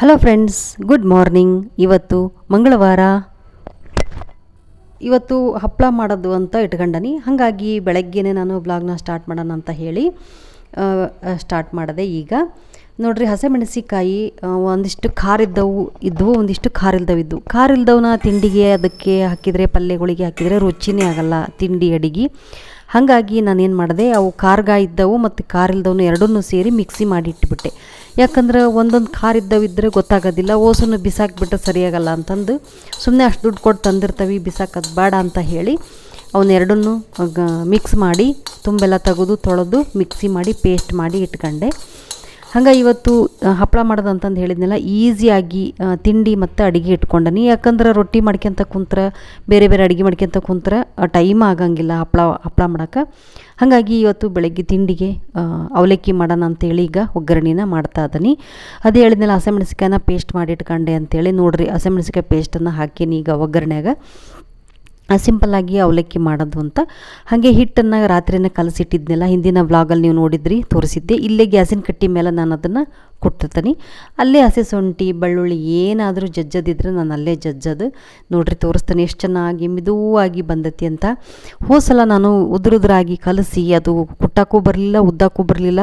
Hello friends good morning ಇವತ್ತು ಮಂಗಳವಾರ. ಇವತ್ತು ಹಪ್ಪಳ ಮಾಡೋದು ಅಂತ ಇಟ್ಕೊಂಡನಿ. ಹಾಗಾಗಿ ಬೆಳಗ್ಗೆನೇ ನಾನು ಬ್ಲಾಗ್ನ ಸ್ಟಾರ್ಟ್ ಮಾಡೋಣ ಅಂತ ಹೇಳಿ ಸ್ಟಾರ್ಟ್ ಮಾಡಿದೆ ಈಗ. ನೋಡ್ರಿ ಹಸಿಮೆಣಸಿಕಾಯಿ ಒಂದಿಷ್ಟು ಖಾರಿದ್ದವು ಇದ್ದವು ಒಂದಿಷ್ಟು ಖಾರ ಇಲ್ದವು ಇದ್ದವು ಖಾರ ಇಲ್ದವನ್ನ ತಿಂಡಿಗೆ ಅದಕ್ಕೆ ಹಾಕಿದರೆ, ಪಲ್ಯಗಳಿಗೆ ಹಾಕಿದರೆ ರುಚಿನೇ ಆಗಲ್ಲ ತಿಂಡಿ ಅಡಿಗೆ. ಹಾಗಾಗಿ ನಾನೇನು ಮಾಡಿದೆ, ಅವು ಖಾರ್ಗ ಇದ್ದವು ಮತ್ತು ಖಾರ ಇಲ್ದವನು ಎರಡನ್ನೂ ಸೇರಿ ಮಿಕ್ಸಿ ಮಾಡಿ ಇಟ್ಬಿಟ್ಟೆ. ಯಾಕಂದ್ರೆ ಒಂದೊಂದು ಖಾರ ಇದ್ದವು ಇದ್ದರೆ ಗೊತ್ತಾಗೋದಿಲ್ಲ ಓಸನ್ನು ಬಿಸಾಕ್ಬಿಟ್ಟು ಸರಿಯಾಗಲ್ಲ ಅಂತಂದು. ಸುಮ್ಮನೆ ಅಷ್ಟು ದುಡ್ಡು ಕೊಟ್ಟು ತಂದಿರ್ತೀವಿ, ಬಿಸಾಕೋದು ಬೇಡ ಅಂತ ಹೇಳಿ ಅವನ್ನೆರಡನ್ನೂ ಮಿಕ್ಸ್ ಮಾಡಿ, ತುಂಬೆಲ್ಲ ತೆಗೆದು ತೊಳೆದು ಮಿಕ್ಸಿ ಮಾಡಿ, ಪೇಸ್ಟ್ ಮಾಡಿ ಇಟ್ಕೊಂಡೆ. ಹಂಗೆ ಇವತ್ತು ಹಪ್ಪಳ ಮಾಡೋದು ಅಂತಂದು ಹೇಳಿದ್ನಲ್ಲ ಈಸಿಯಾಗಿ ತಿಂಡಿ ಮತ್ತು ಅಡುಗೆ ಇಟ್ಕೊಂಡನಿ ಯಾಕಂದ್ರೆ ರೊಟ್ಟಿ ಮಾಡ್ಕೊಂತ ಕುಂತ್ರೆ, ಬೇರೆ ಬೇರೆ ಅಡುಗೆ ಮಾಡ್ಕೊಂತ ಕುಂತ್ರೆ ಟೈಮ್ ಆಗಂಗಿಲ್ಲ ಹಪ್ಪಳ ಹಪ್ಪಳ ಮಾಡೋಕೆ. ಹಾಗಾಗಿ ಇವತ್ತು ಬೆಳಗ್ಗೆ ತಿಂಡಿಗೆ ಅವಲಕ್ಕಿ ಮಾಡೋಣ ಅಂತೇಳಿ ಈಗ ಒಗ್ಗರಣೆನ ಮಾಡ್ತಾ ಇದ್ದೀನಿ ಅದೇ ಹೇಳಿದ್ನಲ್ಲ ಹಸಿಮೆಣಸಿಕಾಯನ್ನ ಪೇಸ್ಟ್ ಮಾಡಿ ಇಟ್ಕೊಂಡೆ ಅಂತೇಳಿ. ನೋಡಿರಿ ಹಸಿಮೆಣಸಿಕಾಯಿ ಪೇಸ್ಟನ್ನು ಹಾಕೀನಿ ಈಗ ಒಗ್ಗರಣೆಯಾಗ. ಸಿಂಪಲ್ಲಾಗಿ ಅವಲಕ್ಕಿ ಮಾಡೋದು ಅಂತ. ಹಾಗೆ ಹಿಟ್ಟನ್ನು ರಾತ್ರಿನ ಕಲಸಿಟ್ಟಿದ್ನೆಲ್ಲ, ಹಿಂದಿನ ವ್ಲಾಗಲ್ಲಿ ನೀವು ನೋಡಿದ್ರಿ, ತೋರಿಸಿದ್ದೆ. ಇಲ್ಲೇ ಗ್ಯಾಸಿನ ಕಟ್ಟಿ ಮೇಲೆ ನಾನು ಅದನ್ನು ಕೊಟ್ಟಿರ್ತೀನಿ. ಅಲ್ಲೇ ಹಸಿ ಶುಂಠಿ, ಬೆಳ್ಳುಳ್ಳಿ ಏನಾದರೂ ಜಜ್ಜದಿದ್ರೆ ನಾನು ಅಲ್ಲೇ ಜಜ್ಜದು. ನೋಡ್ರಿ ತೋರಿಸ್ತೇನೆ ಎಷ್ಟು ಚೆನ್ನಾಗಿ ಮಿದುವಾಗಿ ಬಂದೈತಿ ಅಂತ. ಹೋದ ಸಲ ನಾನು ಉದುರುದ್ರಾಗಿ ಕಲಸಿ ಅದು ಕುಟ್ಟಕ್ಕೂ ಬರಲಿಲ್ಲ, ಉದ್ದಕ್ಕೂ ಬರಲಿಲ್ಲ.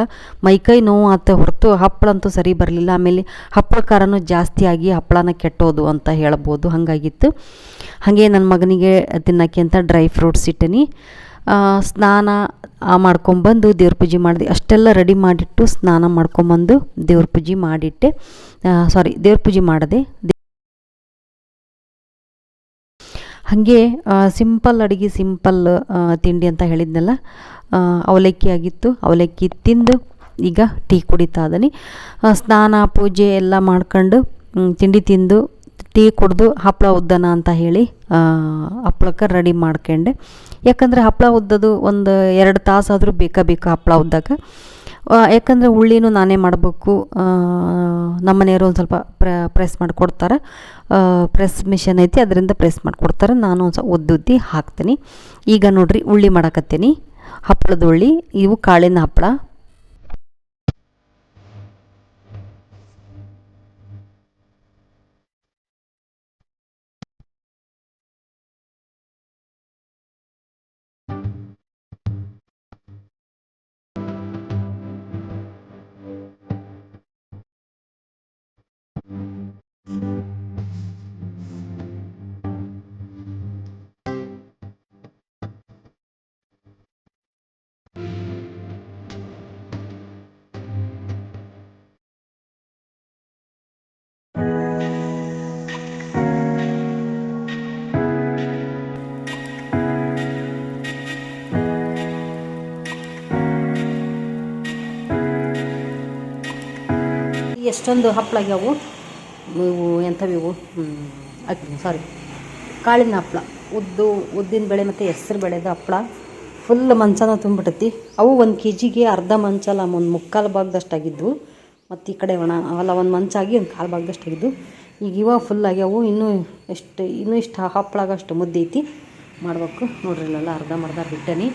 ಮೈಕೈ ನೋವು ಆತ ಹೊರತು ಹಪ್ಪಳಂತೂ ಸರಿ ಬರಲಿಲ್ಲ. ಆಮೇಲೆ ಹಪ್ಪಳ ಖಾರನೂ ಜಾಸ್ತಿ ಆಗಿ ಹಪ್ಪಳನ ಕೆಟ್ಟೋದು ಅಂತ ಹೇಳ್ಬೋದು. ಹಾಗಾಗಿತ್ತು. ಹಾಗೆ ನನ್ನ ಮಗನಿಗೆ ತಿನ್ನೋಕ್ಕೆ ಅಂತ ಡ್ರೈ ಫ್ರೂಟ್ಸ್ ಇಟ್ಟನಿ. ಸ್ನಾನ ಮಾಡ್ಕೊಂಬಂದು ದೇವ್ರ ಪೂಜೆ ಮಾಡಿದೆ. ಅಷ್ಟೆಲ್ಲ ರೆಡಿ ಮಾಡಿಟ್ಟು ಸ್ನಾನ ಮಾಡ್ಕೊಂಬಂದು ದೇವ್ರ ಪೂಜೆ ಮಾಡಿಟ್ಟೆ. ಸಾರಿ ದೇವ್ರ ಪೂಜೆ ಮಾಡಿದೆ. ಹಾಗೆ ಸಿಂಪಲ್ ಅಡುಗೆ, ಸಿಂಪಲ್ ತಿಂಡಿ ಅಂತ ಹೇಳಿದ್ನಲ್ಲ ಅವಲಕ್ಕಿ ಆಗಿತ್ತು. ಅವಲಕ್ಕಿ ತಿಂದು ಈಗ ಟೀ ಕುಡಿತಾ ಇದ್ದೀನಿ. ಸ್ನಾನ, ಪೂಜೆ ಎಲ್ಲ ಮಾಡ್ಕೊಂಡು ತಿಂಡಿ ತಿಂದು ಟೀ ಕುಡಿದು ಹಪ್ಪಳ ಉದ್ದನ ಅಂತ ಹೇಳಿ ಹಪ್ಳಕ್ಕೆ ರೆಡಿ ಮಾಡ್ಕೊಂಡೆ. ಯಾಕಂದರೆ ಹಪ್ಪಳ ಉದ್ದದು ಒಂದು ಎರಡು ತಾಸಾದರೂ ಬೇಕಾ ಬೇಕು ಹಪ್ಪಳ ಉದ್ದಕ್ಕೆ. ಯಾಕಂದರೆ ಉಳ್ಳಿನೂ ನಾನೇ ಮಾಡಬೇಕು ನಮ್ಮನೆಯವರು ಒಂದು ಸ್ವಲ್ಪ ಪ್ರ, ಪ್ರೆಸ್ ಮಾಡಿಕೊಡ್ತಾರೆ. ಪ್ರೆಸ್ ಮಿಷನ್ ಐತಿ, ಅದರಿಂದ ಪ್ರೆಸ್ ಮಾಡಿಕೊಡ್ತಾರೆ. ನಾನು ಒಂದು ಸ್ವಲ್ಪ ಉದ್ದುದ್ದಿ ಹಾಕ್ತೀನಿ. ಈಗ ನೋಡಿರಿ ಉಳ್ಳಿ ಮಾಡಕತ್ತೀನಿ. ಹಪ್ಪಳದ ಉಳ್ಳಿ ಇವು ಕಾಳಿನ ಹಪ್ಪಳ ಎಷ್ಟೊಂದು ಹಪ್ಪಳ ಆಗ್ಯಾವು ಇವು ಎಂಥವು ಇವು? ಅಕ್ಕಿ ಸಾರಿ ಕಾಳಿನ ಹಪ್ಪಳ ಉದ್ದು, ಉದ್ದಿನ ಬೇಳೆ ಮತ್ತು ಹೆಸ್ರು ಬೇಳೆದ ಹಪ್ಪಳ ಫುಲ್ ಮಂಚನ ತುಂಬಿಟ್ಟೈತಿ. ಅವು ಒಂದು ಕೆ ಜಿಗೆ ಅರ್ಧ ಮಂಚಲ್ಲ ಒಂದು ಮುಕ್ಕಾಲು ಭಾಗದಷ್ಟು ಆಗಿದ್ವು ಮತ್ತು ಈ ಕಡೆ ಒಣ, ಅವೆಲ್ಲ ಒಂದು ಮಂಚಾಗಿ ಒಂದು ಕಾಲು ಭಾಗದಷ್ಟಾಗಿದ್ದು ಈಗ ಇವ ಫುಲ್ ಆಗ್ಯಾವು. ಇನ್ನೂ ಎಷ್ಟು, ಇನ್ನೂ ಇಷ್ಟು ಹಪ್ಪಳಾಗಷ್ಟು ಮುದ್ದೆ ಐತಿ. ಮಾಡ್ಬೇಕು. ನೋಡ್ರಿ, ಇಲ್ಲೆಲ್ಲ ಅರ್ಧ ಮರ್ಧ ಬಿಟ್ಟನಿ.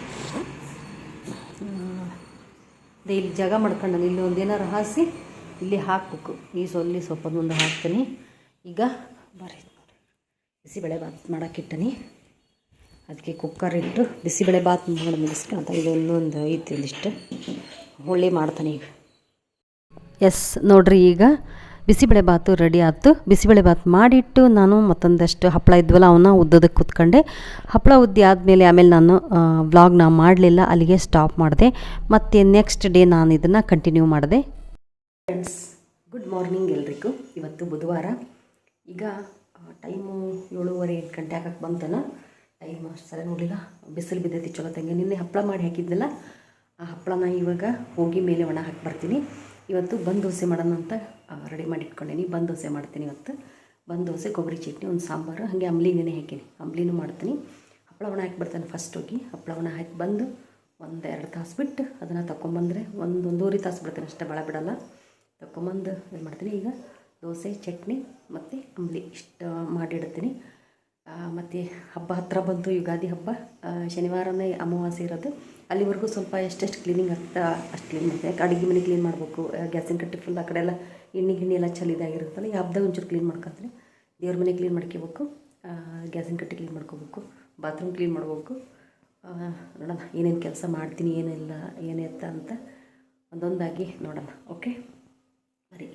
ಇಲ್ಲಿ ಜಾಗ ಮಾಡ್ಕೊಂಡು ಇಲ್ಲಿ ಒಂದು ಏನಾರು ಹಾಸಿ ಇಲ್ಲಿ ಹಾಕ್ಬೇಕು. ಈ ಸೊಲ್ಲಿ ಸೊಪ್ಪು ಮುಂದೆ ಹಾಕ್ತೀನಿ. ಈಗ ಬರ್ರಿ ನೋಡಿ. ಬಿಸಿಬೇಳೆ ಬಾತ್ ಮಾಡೋಕ್ಕಿಟ್ಟನಿ ಅದಕ್ಕೆ ಕುಕ್ಕರ್ ಇಟ್ಟು ಬಿಸಿಬೇಳೆ ಬಾತ್ ಮಾಡಿ ಮುಗಿಸ್ಕೊಂತ ಇದು ಇನ್ನೊಂದು ಐತಿ ಒಂದಿಷ್ಟು ಹುಳಿ ಮಾಡ್ತಾನೆ ಈಗ. ಎಸ್ ನೋಡ್ರಿ ಈಗ ಬಿಸಿಬೇಳೆ ಬಾತು ರೆಡಿ ಆಯ್ತು. ಬಿಸಿಬೇಳೆ ಬಾತ್ ಮಾಡಿಟ್ಟು ನಾನು ಮತ್ತೊಂದಷ್ಟು ಹಪ್ಪಳ ಇದ್ವಲ್ಲ, ಅವನ್ನ ಉದ್ದದಕ್ಕೆ ಕೂತ್ಕೊಂಡೆ. ಹಪ್ಪಳ ಉದ್ದಿ ಆದಮೇಲೆ ಆಮೇಲೆ ನಾನು ವ್ಲಾಗ್ನ ಮಾಡಲಿಲ್ಲ. ಅಲ್ಲಿಗೆ ಸ್ಟಾಪ್ ಮಾಡಿದೆ. ಮತ್ತು ನೆಕ್ಸ್ಟ್ ಡೇ ನಾನು ಇದನ್ನು ಕಂಟಿನ್ಯೂ ಮಾಡಿದೆ. ಫ್ರೆಂಡ್ಸ್ ಗುಡ್ ಮಾರ್ನಿಂಗ್ ಎಲ್ರಿಗೂ. ಇವತ್ತು ಬುಧವಾರ. ಈಗ ಟೈಮು ಏಳುವರೆ ಎಂಟು ಗಂಟೆ ಆಗಕ್ಕೆ ಬಂತನ ಟೈಮ್ ಸರಿ ನೋಡಲಿಲ್ಲ. ಬಿಸಿಲು ಬಿದ್ದೈತಿ ಚಲೋ ತಂಗೆ. ನಿನ್ನೆ ಹಪ್ಪಳ ಮಾಡಿ ಹಾಕಿದ್ನಲ್ಲ, ಆ ಹಪ್ಪಳನ ಇವಾಗ ಹೋಗಿ ಮೇಲೆ ಒಣ ಹಾಕಿ ಬರ್ತೀನಿ. ಇವತ್ತು ಬಂದ್ ದೋಸೆ ಮಾಡೋಣ ಅಂತ ರೆಡಿ ಮಾಡಿ ಇಟ್ಕೊಂಡೀನಿ. ಬಂದ್ ದೋಸೆ ಮಾಡ್ತೀನಿ ಇವತ್ತು. ಬಂದ್ ದೋಸೆ, ಕೊಬ್ಬರಿ ಚಟ್ನಿ, ಒಂದು ಸಾಂಬಾರು, ಹಾಗೆ ಅಂಬ್ಲಿ ನೆನೆ ಹಾಕೀನಿ. ಅಂಬ್ಲಿನೂ ಮಾಡ್ತೀನಿ. ಹಪ್ಪಳ ಒಣ ಹಾಕಿ ಬರ್ತಾನೆ ಫಸ್ಟ್ ಹೋಗಿ. ಹಪ್ಪಳ ಒಣ ಹಾಕಿ ಬಂದು ಒಂದು ಎರಡು ತಾಸು ಬಿಟ್ಟು ಅದನ್ನು ತಗೊಂಬಂದರೆ ಒಂದು ಒಂದೂವರೆ ತಾಸು ಬಿಡ್ತೇನೆ ಅಷ್ಟೇ ಭಾಳ ಬಿಡಲ್ಲ. ತಗೊಂಬಂದು ಏನು ಮಾಡ್ತೀನಿ, ಈಗ ದೋಸೆ, ಚಟ್ನಿ ಮತ್ತು ಅಂಬ್ಲಿ ಇಷ್ಟು ಮಾಡಿಡ್ತೀನಿ. ಮತ್ತು ಹಬ್ಬ ಹತ್ತಿರ ಬಂತು, ಯುಗಾದಿ ಹಬ್ಬ. ಶನಿವಾರನೇ ಅಮಾವಾಸ್ಯೆ ಇರೋದು. ಅಲ್ಲಿವರೆಗೂ ಸ್ವಲ್ಪ ಎಷ್ಟೆಷ್ಟು ಕ್ಲೀನಿಂಗ್ ಆಗ್ತಾ, ಅಷ್ಟು ಕ್ಲೀನ್ ಮಾಡ್ತೀನಿ ಯಾಕೆ ಅಡುಗೆ ಮನೆ ಕ್ಲೀನ್ ಮಾಡಬೇಕು ಗ್ಯಾಸಿನ ಕಟ್ಟಿ ಫುಲ್ ಆ ಕಡೆ ಎಲ್ಲ ಎಣ್ಣೆ ಗಿಣ್ಣೆ ಎಲ್ಲ ಚಲಿದಾಗಿರುತ್ತಲ್ಲ ಈ ಹಬ್ಬದಾಗ ಒಂಚೂರು ಕ್ಲೀನ್ ಮಾಡ್ಕೊತೀನಿ. ದೇವ್ರ ಮನೆ ಕ್ಲೀನ್ ಮಾಡ್ಕೋಬೇಕು ಗ್ಯಾಸಿನ ಕಟ್ಟಿ ಕ್ಲೀನ್ ಮಾಡ್ಕೋಬೇಕು ಬಾತ್ರೂಮ್ ಕ್ಲೀನ್ ಮಾಡ್ಬೇಕು ನೋಡೋಣ, ಏನೇನು ಕೆಲಸ ಮಾಡ್ತೀನಿ, ಏನಿಲ್ಲ ಏನೇತ್ತ ಅಂತ ಒಂದೊಂದಾಗಿ ನೋಡೋಣ, ಓಕೆ?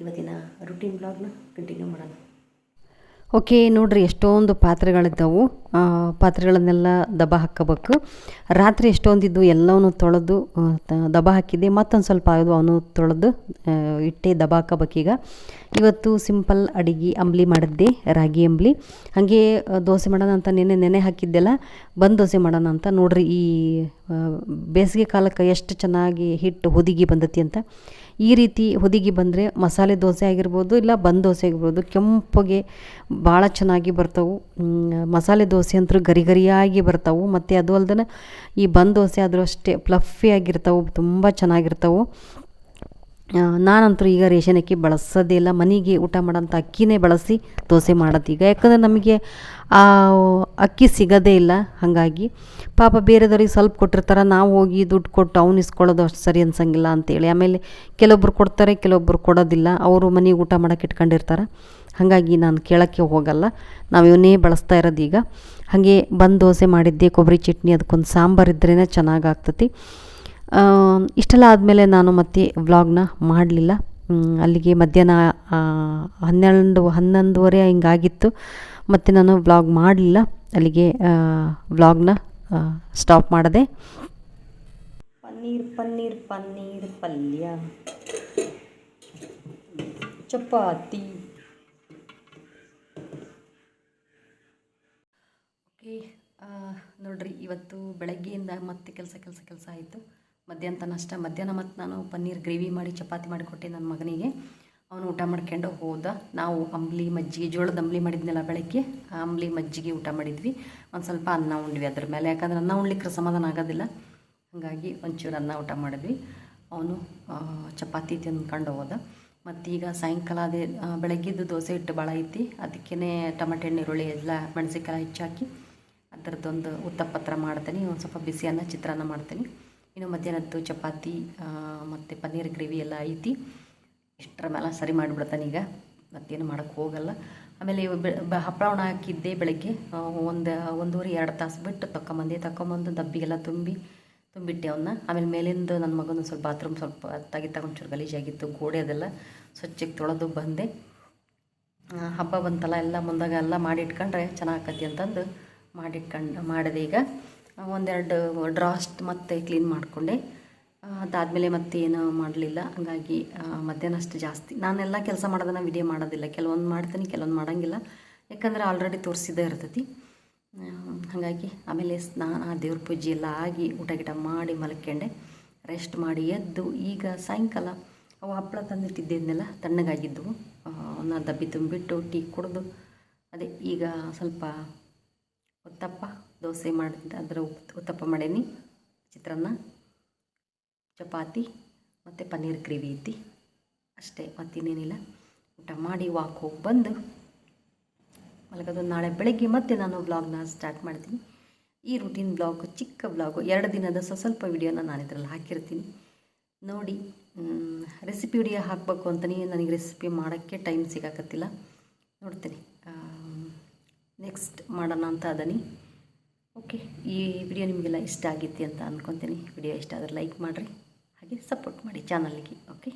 ಇವತ್ತಿನ ರುಟೀನ್ ಬ್ಲಾಗ್ನ ಕಂಟಿನ್ಯೂ ಮಾಡೋಣ. ಓಕೆ, ನೋಡ್ರಿ ಎಷ್ಟೊಂದು ಪಾತ್ರೆಗಳಿದ್ದವು. ಪಾತ್ರೆಗಳನ್ನೆಲ್ಲ ದಬ ಹಾಕಬೇಕು. ರಾತ್ರಿ ಎಷ್ಟೊಂದಿದ್ದು ಎಲ್ಲವನ್ನು ತೊಳೆದು ದಬ ಹಾಕಿದ್ದೆ. ಮತ್ತೊಂದು ಸ್ವಲ್ಪ ಆಗೋದು ಅವನು ತೊಳೆದು ಇಟ್ಟೆ ದಬ ಹಾಕೋಬೇಕೀಗ. ಇವತ್ತು ಸಿಂಪಲ್ ಅಡಿಗೆ, ಅಂಬ್ಲಿ ಮಾಡಿದ್ದೆ, ರಾಗಿ ಅಂಬ್ಲಿ. ಹಾಗೆ ದೋಸೆ ಮಾಡೋಣ ಅಂತ ನೆನೆ ನೆನೆ ಹಾಕಿದ್ದೆಲ್ಲ, ಬಂದು ದೋಸೆ ಮಾಡೋಣ ಅಂತ. ನೋಡ್ರಿ ಈ ಬೇಸಿಗೆ ಕಾಲಕ್ಕೆ ಎಷ್ಟು ಚೆನ್ನಾಗಿ ಹಿಟ್ಟು ಹೊದಿಗೆ ಬಂದತಿ ಅಂತ. ಈ ರೀತಿ ಹೊದಿಗೆ ಬಂದರೆ ಮಸಾಲೆ ದೋಸೆ ಆಗಿರ್ಬೋದು, ಇಲ್ಲ ಬಂದ್ ದೋಸೆ ಆಗಿರ್ಬೋದು, ಕೆಂಪಗೆ ಭಾಳ ಚೆನ್ನಾಗಿ ಬರ್ತವೆ. ಮಸಾಲೆ ದೋಸೆ ಅಂತೂ ಗರಿ ಗರಿಯಾಗಿ ಬರ್ತವೆ. ಮತ್ತು ಅದು ಅಲ್ದೇ ಈ ಬಂದ್ ದೋಸೆ ಆದರೂ ಅಷ್ಟೇ ಫ್ಲಫಿ ಆಗಿರ್ತಾವೆ, ತುಂಬ ಚೆನ್ನಾಗಿರ್ತವೆ. ನಾನಂತೂ ಈಗ ರೇಷನ್ ಅಕ್ಕಿ ಬಳಸೋದೇ ಇಲ್ಲ. ಮನೆಗೆ ಊಟ ಮಾಡೋಂಥ ಅಕ್ಕಿನೇ ಬಳಸಿ ದೋಸೆ ಮಾಡೋದು ಈಗ. ಯಾಕಂದರೆ ನಮಗೆ ಆ ಅಕ್ಕಿ ಸಿಗೋದೇ ಇಲ್ಲ. ಹಾಗಾಗಿ ಪಾಪ ಬೇರೆದವ್ರಿಗೆ ಸ್ವಲ್ಪ ಕೊಟ್ಟಿರ್ತಾರೆ. ನಾವು ಹೋಗಿ ದುಡ್ಡು ಕೊಟ್ಟು ಅವ್ನು ಇಸ್ಕೊಳ್ಳೋದು ಅಷ್ಟು ಸರಿ ಅನ್ಸಂಗಿಲ್ಲ ಅಂತೇಳಿ. ಆಮೇಲೆ ಕೆಲವೊಬ್ರು ಕೊಡ್ತಾರೆ ಕೆಲವೊಬ್ರು ಕೊಡೋದಿಲ್ಲ. ಅವರು ಮನೆಗೆ ಊಟ ಮಾಡೋಕ್ಕೆ ಇಟ್ಕೊಂಡಿರ್ತಾರೆ. ಹಾಗಾಗಿ ನಾನು ಕೇಳೋಕ್ಕೆ ಹೋಗಲ್ಲ. ನಾವು ಇವನ್ನೇ ಬಳಸ್ತಾ ಇರೋದು ಈಗ. ಹಾಗೆ ಬಂದು ದೋಸೆ ಮಾಡಿದ್ದೆ ಕೊಬ್ಬರಿ ಚಟ್ನಿ ಅದಕ್ಕೊಂದು ಸಾಂಬಾರು ಇದ್ರೇ ಚೆನ್ನಾಗಿ ಆಗ್ತತಿ. ಆ, ಇಷ್ಟೆಲ್ಲ ಆದಮೇಲೆ ನಾನು ಮತ್ತೆ ವ್ಲಾಗ್ನ ಮಾಡಲಿಲ್ಲ. ಅಲ್ಲಿಗೆ ಮಧ್ಯಾಹ್ನ ಹನ್ನೆರಡು ಹನ್ನೊಂದುವರೆ ಹಿಂಗಾಗಿತ್ತು. ಮತ್ತು ನಾನು ವ್ಲಾಗ್ ಮಾಡಲಿಲ್ಲ. ಅಲ್ಲಿಗೆ ವ್ಲಾಗ್ನ ಸ್ಟಾಪ್ ಮಾಡಿದೆ. ಪನ್ನೀರ್ ಪನ್ನೀರ್ ಪನ್ನೀರ್ ಪಲ್ಯ. ಚಪಾತಿ. ಓಕೆ ನೋಡ್ರಿ ಇವತ್ತು ಬೆಳಗ್ಗೆಯಿಂದ ಮತ್ತೆ ಕೆಲಸ ಕೆಲಸ ಕೆಲಸ ಆಯಿತು. ಮಧ್ಯಾಹ್ನ ನಾಷ್ಟ ಮಧ್ಯಾಹ್ನ ಮತ್ತು ನಾನು ಪನ್ನೀರ್ ಗ್ರೇವಿ ಮಾಡಿ ಚಪಾತಿ ಮಾಡಿಕೊಟ್ಟೆ ನನ್ನ ಮಗನಿಗೆ. ಅವನು ಊಟ ಮಾಡ್ಕೊಂಡು ಹೋದ. ನಾವು ಅಂಬ್ಲಿ ಮಜ್ಜಿಗೆ, ಜೋಳದ ಅಂಬ್ಲಿ ಮಾಡಿದ್ನಲ್ಲ ಬೆಳಗ್ಗೆ, ಆ ಅಂಬ್ಲಿ ಮಜ್ಜಿಗೆ ಊಟ ಮಾಡಿದ್ವಿ. ಒಂದು ಸ್ವಲ್ಪ ಅನ್ನ ಉಂಡ್ವಿ ಅದ್ರ ಮೇಲೆ. ಯಾಕಂದ್ರೆ ಅನ್ನ ಉಣ್ಲಿಕ್ಕೆ ಸಮಾಧಾನ ಆಗೋದಿಲ್ಲ. ಹಾಗಾಗಿ ಒಂಚೂರು ಅನ್ನ ಊಟ ಮಾಡಿದ್ವಿ. ಅವನು ಚಪಾತಿ ತಿಂದ್ಕೊಂಡು ಹೋದ. ಮತ್ತೀಗ ಸಾಯಂಕಾಲ ಅದೇ ಬೆಳಗ್ಗೆದ್ದು ದೋಸೆ ಹಿಟ್ಟು ಭಾಳ ಐತಿ. ಅದಕ್ಕೇ ಟಮಟೆ ಈರುಳ್ಳಿ ಎಲ್ಲ ಮೆಣಸಿನ್ಕಾಯಿ ಹೆಚ್ಚಾಕಿ ಅದರದ್ದೊಂದು ಉತ್ತಪ್ಪತ್ರ ಮಾಡ್ತೀನಿ. ಒಂದು ಸ್ವಲ್ಪ ಬಿಸಿ ಅನ್ನ, ಚಿತ್ರಾನ್ನ ಮಾಡ್ತೀನಿ. ಇನ್ನು ಮಧ್ಯಾಹ್ನದ್ದು ಚಪಾತಿ ಮತ್ತು ಪನ್ನೀರ್ ಗ್ರೇವಿ ಎಲ್ಲ ಐತಿ. ಇಷ್ಟರ ಮೇಲೆ ಸರಿ ಮಾಡಿಬಿಡ್ತಾನೆ ಈಗ. ಮತ್ತೇನು ಮಾಡೋಕ್ಕೆ ಹೋಗಲ್ಲ. ಆಮೇಲೆ ಹಪ್ಪಳ ಹಾಕಿದ್ದೆ ಬೆಳಗ್ಗೆ. ಒಂದು, ಒಂದೂವರೆ, ಎರಡು ತಾಸು ಬಿಟ್ಟು ತಗೊಂಬಂದೆ ತಗೊಂಬಂದು ದಬ್ಬಿಗೆಲ್ಲ ತುಂಬಿ, ತುಂಬಿಟ್ಟೆ ಅವನ್ನ ಆಮೇಲೆ ಮೇಲಿಂದ ನನ್ನ ಮಗನ ಸ್ವಲ್ಪ ಬಾತ್ರೂಮ್ ಸ್ವಲ್ಪ ತೆಗಿ ತಗೊಂಚೂರು ಗಲೀಜಾಗಿತ್ತು, ಗೋಡೆ ಅದೆಲ್ಲ ಸ್ವಚ್ಛಕ್ಕೆ ತೊಳೆದು ಬಂದೆ. ಹಬ್ಬ ಬಂತಲ್ಲ, ಎಲ್ಲ ಮುಂದಾಗ ಎಲ್ಲ ಮಾಡಿಟ್ಕೊಂಡ್ರೆ ಚೆನ್ನಾಗತಿ ಅಂತಂದು ಮಾಡಿಟ್ಕೊಂಡು, ಮಾಡಿದೆ ಈಗ. ಒಂದೆರಡು ಡ್ರಾಸ್ಟ್ ಮತ್ತೆ ಕ್ಲೀನ್ ಮಾಡಿಕೊಂಡೆ. ಅದಾದಮೇಲೆ ಮತ್ತೆ ಏನು ಮಾಡಲಿಲ್ಲ. ಹಂಗಾಗಿ ಮಧ್ಯಾಹ್ನ ಅಷ್ಟು ಜಾಸ್ತಿ. ನಾನೆಲ್ಲ ಕೆಲಸ ಮಾಡೋದನ್ನು ವಿಡಿಯೋ ಮಾಡೋದಿಲ್ಲ. ಕೆಲವೊಂದು ಮಾಡ್ತೀನಿ, ಕೆಲವೊಂದು ಮಾಡೋಂಗಿಲ್ಲ. ಯಾಕಂದರೆ ಆಲ್ರೆಡಿ ತೋರಿಸಿದ್ದೇ ಇರ್ತೈತಿ. ಹಾಗಾಗಿ ಆಮೇಲೆ ಸ್ನಾನ, ದೇವ್ರ ಪೂಜೆ ಎಲ್ಲ ಆಗಿ ಊಟ ಗಿಟ ಮಾಡಿ ಮಲ್ಕೊಂಡೆ. ರೆಸ್ಟ್ ಮಾಡಿ ಎದ್ದು ಈಗ ಸಾಯಂಕಾಲ ಅವು ಹಪ್ಪಳ ತಂದಿಟ್ಟಿದ್ದೇನೆಲ್ಲ ತಣ್ಣಗಾಗಿದ್ದವು ಅವನ್ನ ದಬ್ಬಿ ತುಂಬಿಟ್ಟು ಟೀ ಕುಡಿದು, ಅದೇ ಈಗ ಸ್ವಲ್ಪ ಉತ್ತಪ್ಪ, ದೋಸೆ ಮಾಡಿದ ಅದರ ಉತ್- ಉತ್ತಪ್ಪ ಮಾಡೀನಿ. ಚಿತ್ರಾನ್ನ, ಚಪಾತಿ ಮತ್ತು ಪನ್ನೀರ್ ಗ್ರೇವಿ ಐತಿ. ಅಷ್ಟೇ, ಮತ್ತಿನ್ನೇನಿಲ್ಲ. ಊಟ ಮಾಡಿ ವಾಕ್ ಹೋಗಿ ಬಂದು ಮಲಗೋದು. ನಾಳೆ ಬೆಳಗ್ಗೆ ಮತ್ತೆ ನಾನು ಬ್ಲಾಗ್ನ ಸ್ಟಾರ್ಟ್ ಮಾಡ್ತೀನಿ. ಈ ರೂಟೀನ್ ಬ್ಲಾಗ್ ಚಿಕ್ಕ ಬ್ಲಾಗು ಎರಡು ದಿನದ ಸ್ವ ಸ್ವಲ್ಪ ವಿಡಿಯೋನ ನಾನು ಇದರಲ್ಲಿ ಹಾಕಿರ್ತೀನಿ. ನೋಡಿ ರೆಸಿಪಿ ವಿಡಿಯೋ ಹಾಕಬೇಕು ಅಂತಲೇ ನನಗೆ ರೆಸಿಪಿ ಮಾಡೋಕ್ಕೆ ಟೈಮ್ ಸಿಗಾಕತ್ತಿಲ್ಲ. ನೋಡ್ತೀನಿ. ನೆಕ್ಸ್ಟ್ ಮಾಡೋಣ ಅಂತ ಅದನಿ. ಓಕೆ ಈ ವಿಡಿಯೋ ನಿಮಗೆಲ್ಲ ಇಷ್ಟ ಆಗಿತ್ತು ಅಂತ ಅಂದ್ಕೊತೀನಿ ವಿಡಿಯೋ ಇಷ್ಟ ಆದರೆ ಲೈಕ್ ಮಾಡಿರಿ. ಹಾಗೆ ಸಪೋರ್ಟ್ ಮಾಡಿ ಚಾನಲ್ಗೆ ಓಕೆ